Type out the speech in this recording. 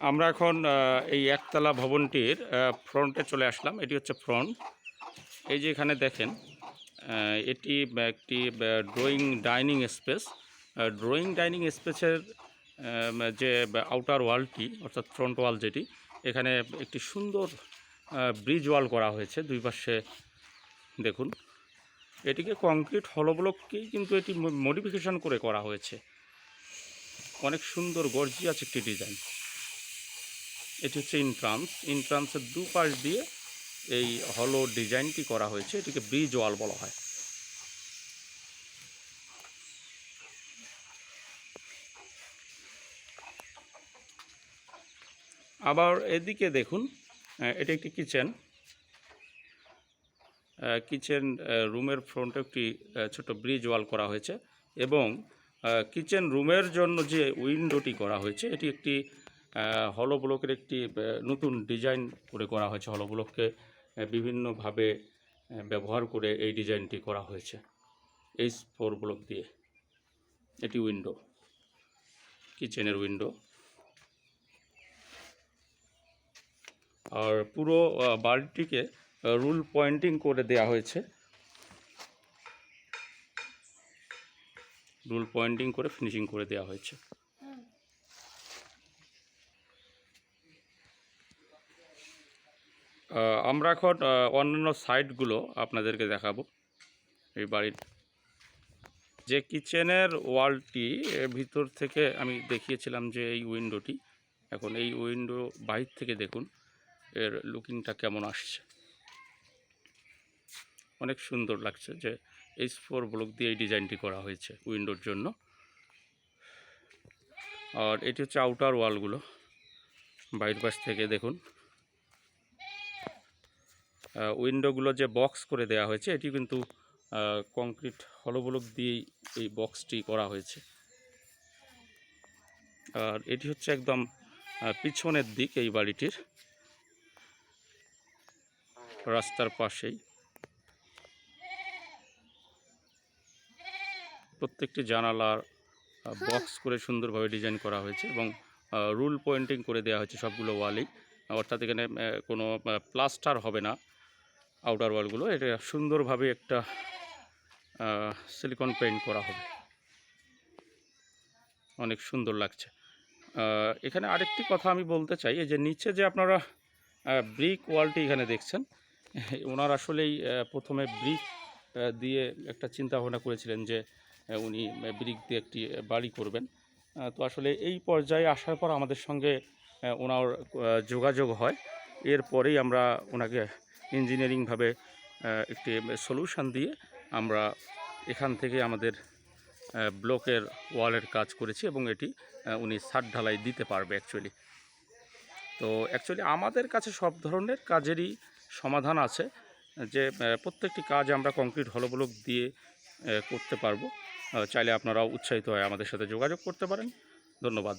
আমরা এখন এই একতলা ভবনটির ফ্রন্টে চলে আসলাম। এটি হচ্ছে ফ্রন্ট। এই যে এখানে দেখেন এটি একটি drawing dining space drawing dining স্পেসের যে আউটার ওয়ালটি অর্থাৎ ফ্রন্ট ওয়াল যেটি, এখানে একটি সুন্দর ব্রিজ ওয়াল করা হয়েছে দুই পাশে। দেখুন, এটিকে কংক্রিট হলব্লককেই কিন্তু এটি মডিফিকেশন করে করা হয়েছে। অনেক সুন্দর গর্জিয়াস একটি ডিজাইন এটি হচ্ছে ইন্ট্রান্স ইন্ট্রান্সের দুপাশ দিয়ে এই হলো ডিজাইনটি করা হয়েছে, এটিকে ব্রিজ ওয়াল বলা হয়। আবার এদিকে দেখুন এটি একটি কিচেন কিচেন রুমের ফ্রন্টে একটি ছোট ব্রিজ ওয়াল করা হয়েছে এবং কিচেন রুমের জন্য যে উইন্ডোটি করা হয়েছে, এটি একটি হলো ব্লকের একটি নতুন ডিজাইন করে করা হয়েছে। হলো ব্লককে বিভিন্নভাবে ব্যবহার করে এই ডিজাইনটি করা হয়েছে। এই ফোর ব্লক দিয়ে। এটি উইন্ডো, কিচেনের উইন্ডো। আর পুরো বাড়িটিকে রুল পয়েন্টিং করে দেয়া হয়েছে। রুল পয়েন্টিং করে ফিনিশিং করে দেওয়া হয়েছে। আমরা এখন অন্যান্য সাইডগুলো আপনাদেরকে দেখাবো। এই বাড়ির যে কিচেনের ওয়ালটি ভিতর থেকে আমি দেখিয়েছিলাম যে এই উইন্ডোটি এখন এই উইন্ডো বাহির থেকে দেখুন, এর লুকিংটা কেমন আসছে। অনেক সুন্দর লাগছে যে এইচ ফোর ব্লক দিয়ে এই ডিজাইনটি করা হয়েছে উইন্ডোর জন্য। আর এটি হচ্ছে আউটার ওয়ালগুলো বাইরের পাশ থেকে দেখুন উইন্ডোগুলো যে বক্স করে দেওয়া হয়েছে, এটি কিন্তু কংক্রিট হলো ব্লক দিয়েই এই বক্সটি করা হয়েছে। আর এটি হচ্ছে একদম পিছনের দিক এই বাড়িটির, রাস্তার পাশেই। প্রত্যেকটি জানালার বক্স করে সুন্দরভাবে ডিজাইন করা হয়েছে এবং রুল পয়েন্টিং করে দেওয়া হয়েছে সবগুলো ওয়ালেই অর্থাৎ এখানে কোনো প্লাস্টার হবে না। আউটার ওয়ালগুলো এটা সুন্দরভাবে একটা সিলিকন পেইন্ট করা হবে। অনেক সুন্দর লাগছে। এখানে আরেকটি কথা আমি বলতে চাই, এই যে নিচে যে আপনারা ব্রিক ওয়ালটি এখানে দেখছেন, ওনার আসলেই প্রথমে ব্রিক দিয়ে একটা চিন্তা ভাবনা করেছিলেন যে উনি ব্রিক দিয়ে একটি বাড়ি করবেন। তো আসলে এই পর্যায়ে আসার পর আমাদের সঙ্গে ওনার যোগাযোগ হয়। এরপরেই আমরা ওনাকে ইঞ্জিনিয়ারিংভাবে একটি সলিউশন দিয়ে আমরা এখান থেকে আমাদের ব্লকের ওয়ালের কাজ করেছি এবং এটি উনি ছাদ ঢালাই দিতে পারবে অ্যাকচুয়ালি তো অ্যাকচুয়ালি আমাদের কাছে সব ধরনের কাজেরই সমাধান আছে, যে প্রত্যেকটি কাজ আমরা কংক্রিট হলো ব্লক দিয়ে করতে পারব। চাইলে আপনারাও উৎসাহিত হয় আমাদের সাথে যোগাযোগ করতে পারেন। ধন্যবাদ।